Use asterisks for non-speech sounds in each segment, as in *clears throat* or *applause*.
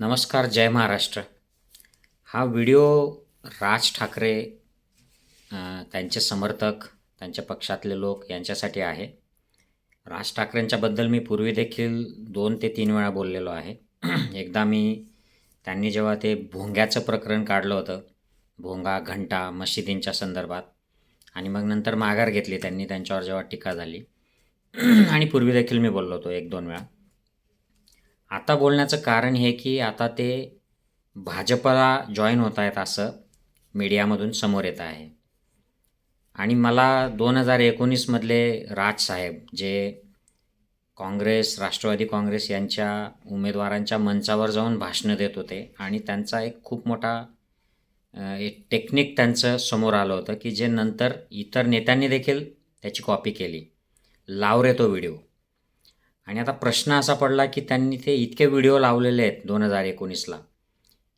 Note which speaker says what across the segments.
Speaker 1: नमस्कार जय महाराष्ट्र. हा व्हिडिओ राज ठाकरे त्यांचे समर्थक त्यांच्या पक्षातले लोक यांच्यासाठी आहे. राज ठाकरेंच्याबद्दल मी पूर्वी देखील दोन ते तीन वेळा बोललेलो आहे. *clears throat* एकदा मी त्यांनी जेव्हा ते भोंग्याचं प्रकरण काढलं होतं भोंगा घंटा मशिदींच्या संदर्भात आणि मग नंतर माघार घेतली त्यांनी त्यांच्यावर जेव्हा टीका झाली. *clears throat* आणि पूर्वी देखील मी बोललो होतो एक दोन वेळा. आता बोलण्याचं कारण हे की आता ते भाजपला जॉईन होत आहेत असं मीडियामधून समोर येत आहे. आणि मला दोन हजार एकोणीसमधले राजसाहेब जे काँग्रेस राष्ट्रवादी काँग्रेस यांच्या उमेदवारांच्या मंचावर जाऊन भाषणं देत होते आणि त्यांचा एक खूप मोठा एक टेक्निक त्यांचं समोर आलं होतं की जे नंतर इतर नेत्यांनी देखील त्याची कॉपी केली. लाव रे तो व्हिडिओ आणि आता प्रश्न असा पडला की त्यांनी ते इतके व्हिडिओ लावलेले आहेत दोन हजार एकोणीसला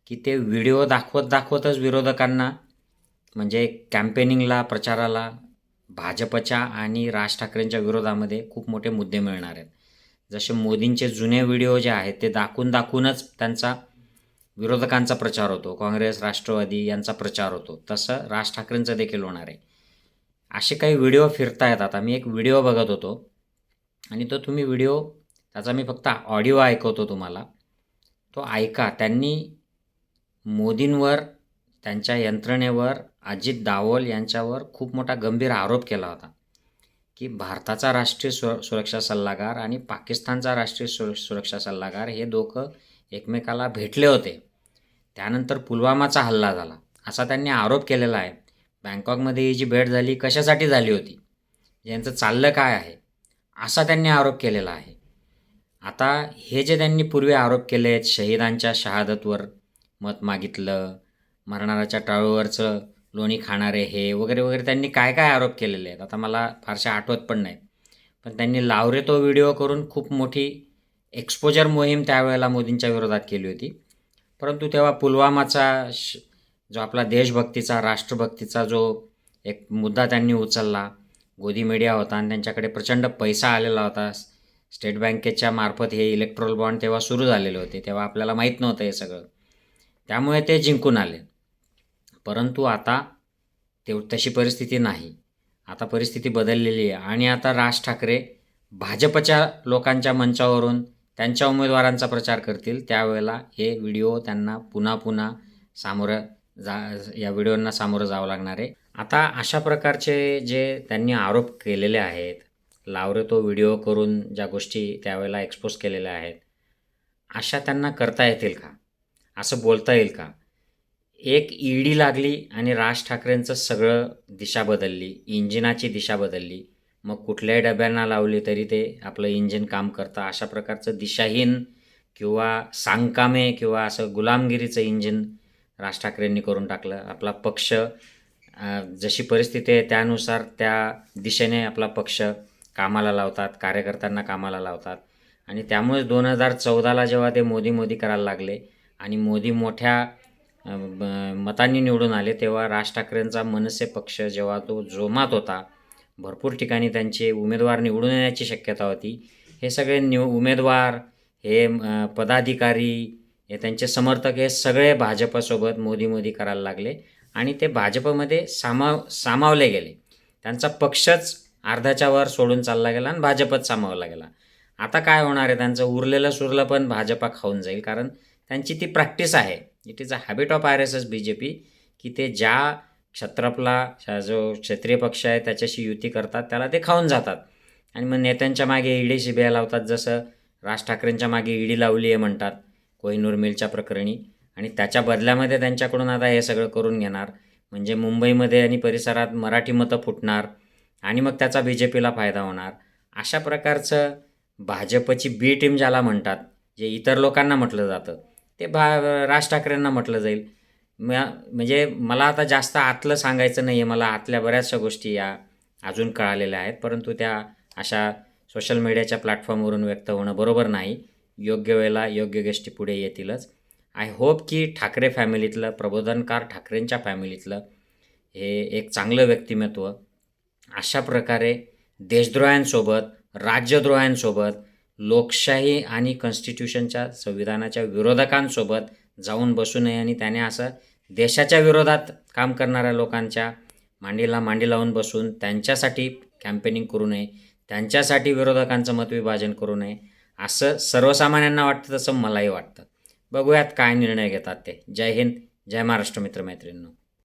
Speaker 1: की ते व्हिडिओ दाखवत दाखवतच विरोधकांना म्हणजे कॅम्पेनिंगला प्रचाराला भाजपच्या आणि राज ठाकरेंच्या विरोधामध्ये खूप मोठे मुद्दे मिळणार आहेत. जसे मोदींचे जुने व्हिडिओ जे आहेत ते दाखवून दाखवूनच त्यांचा विरोधकांचा प्रचार होतो. काँग्रेस राष्ट्रवादी यांचा प्रचार होतो. तसं राज ठाकरेंचं देखील होणार आहे. असे काही व्हिडिओ फिरतायत. आता मी एक व्हिडिओ बघत होतो. आणि तो तुम्ही व्हिडिओ त्याचा मी फक्त ऑडिओ ऐकवतो तुम्हाला. तो ऐका. त्यांनी मोदींवर त्यांच्या यंत्रणेवर अजित दावोल यांच्यावर खूप मोठा गंभीर आरोप केला होता की भारताचा राष्ट्रीय सुर सुरक्षा सल्लागार आणि पाकिस्तानचा राष्ट्रीय सुर सुरक्षा सल्लागार हे दोघं एकमेकाला भेटले होते. त्यानंतर पुलवामाचा हल्ला झाला. असा त्यांनी आरोप केलेला आहे. बँकॉकमध्ये ही जी भेट झाली कशासाठी झाली होती? यांचं चाललं काय आहे? असा त्यांनी आरोप केलेला आहे. आता हे जे त्यांनी पूर्वी आरोप केले आहेत शहीदांच्या शहादतवर मत मागितलं मरणाराच्या टाळूवरचं लोणी खाणारे हे वगैरे वगैरे त्यांनी काय काय आरोप केलेले आहेत? आता मला फारसे आठवत पण नाही. पण त्यांनी लावरे तो व्हिडिओ करून खूप मोठी एक्सपोजर मोहीम त्यावेळेला मोदींच्या विरोधात केली होती. परंतु तेव्हा पुलवामाचा श जो आपला देशभक्तीचा राष्ट्रभक्तीचा जो एक मुद्दा त्यांनी उचलला गोदी मीडिया होता आणि त्यांच्याकडे प्रचंड पैसा आलेला होता. स्टेट बँकेच्या मार्फत हे इलेक्ट्रोल बॉन्ड तेव्हा सुरू झालेले होते. तेव्हा आपल्याला माहीत नव्हतं हे सगळं. त्यामुळे ते जिंकून आले. परंतु आता ते तशी परिस्थिती नाही. आता परिस्थिती बदललेली आहे. आणि आता राज ठाकरे भाजपच्या लोकांच्या मंचावरून त्यांच्या उमेदवारांचा प्रचार करतील. त्यावेळेला हे व्हिडिओ त्यांना पुन्हा पुन्हा सामोरं जा या व्हिडिओंना सामोरं जावं लागणार आहे. आता अशा प्रकारचे जे त्यांनी आरोप केलेले आहेत लावरे तो व्हिडिओ करून ज्या गोष्टी त्यावेळेला एक्सपोज केलेल्या आहेत अशा त्यांना करता येतील का? असं बोलता येईल का? एक ईडी लागली आणि राज ठाकरेंचं सगळं दिशा बदलली इंजिनाची दिशा बदलली मग कुठल्याही डब्यांना लावली तरी ते आपलं इंजिन काम करतं अशा प्रकारचं दिशाहीन किंवा सांगकामे किंवा असं गुलामगिरीचं इंजिन राज ठाकरेंनी करून टाकलं. आपला पक्ष जशी परिस्थिती आहे त्यानुसार त्या दिशेने आपला पक्ष कामाला लावतात कार्यकर्त्यांना कामाला लावतात. आणि त्यामुळे दोन हजार चौदाला जेव्हा ते मोदी मोदी करायला लागले आणि मोदी मोठ्या मतांनी निवडून आले तेव्हा राज ठाकरेंचा मनसे पक्ष जेव्हा तो जोमात होता भरपूर ठिकाणी त्यांचे उमेदवार निवडून येण्याची शक्यता होती. हे सगळे निव उमेदवार हे पदाधिकारी हे त्यांचे समर्थक हे सगळे भाजपसोबत मोदी मोदी करायला लागले. आणि ते भाजपमध्ये सामाव सामावले गेले. त्यांचा पक्षच अर्ध्याच्या वर सोडून चालला गेला आणि भाजपच सामावला गेला. आता काय होणार आहे? त्यांचं उरलेलं सुरलं पण भाजपा खाऊन जाईल कारण त्यांची ती प्रॅक्टिस आहे. It is a habit of R S S B J P की ते ज्या क्षत्रपला जो क्षेत्रीय पक्ष आहे त्याच्याशी युती करतात त्याला ते खाऊन जातात. आणि मग नेत्यांच्या मागे ईडी शिबिया लावतात जसं राज ठाकरेंच्या मागे ईडी लावली आहे म्हणतात कोहिनूर मिलच्या प्रकरणी. आणि त्याच्या बदल्यामध्ये त्यांच्याकडून आता हे सगळं करून घेणार. म्हणजे मुंबईमध्ये आणि परिसरात मराठी मतं फुटणार आणि मग त्याचा बी जे पीला फायदा होणार. अशा प्रकारचं भाजपची बी टीम ज्याला म्हणतात जे इतर लोकांना म्हटलं जातं ते भा राज ठाकरेंना म्हटलं जाईल. म म्हणजे मला आता जास्त आतलं सांगायचं नाही आहे मला आतल्या बऱ्याचशा गोष्टी या अजून कळालेल्या आहेत परंतु त्या अशा सोशल मीडियाच्या प्लॅटफॉर्मवरून व्यक्त होणं बरोबर नाही. योग्य वेळेला योग्य गोष्टी पुढे येतीलच. आय होप की ठाकरे फॅमिलीतलं प्रबोधनकार ठाकरेंच्या फॅमिलीतलं हे एक चांगलं व्यक्तिमत्व अशा प्रकारे देशद्रोह्यांसोबत राज्यद्रोह्यांसोबत लोकशाही आणि कॉन्स्टिट्यूशनच्या संविधानाच्या विरोधकांसोबत जाऊन बसू नये आणि त्याने असं देशाच्या विरोधात काम करणाऱ्या लोकांच्या मांडीला मांडी लावून बसून त्यांच्यासाठी कॅम्पेनिंग करू नये त्यांच्यासाठी विरोधकांचं मतविभाजन करू नये असं सर्वसामान्यांना वाटतं तसं मलाही वाटतं. बघूयात काय निर्णय घेतात ते. जय हिंद जय महाराष्ट्र मित्रमैत्रिणींनो.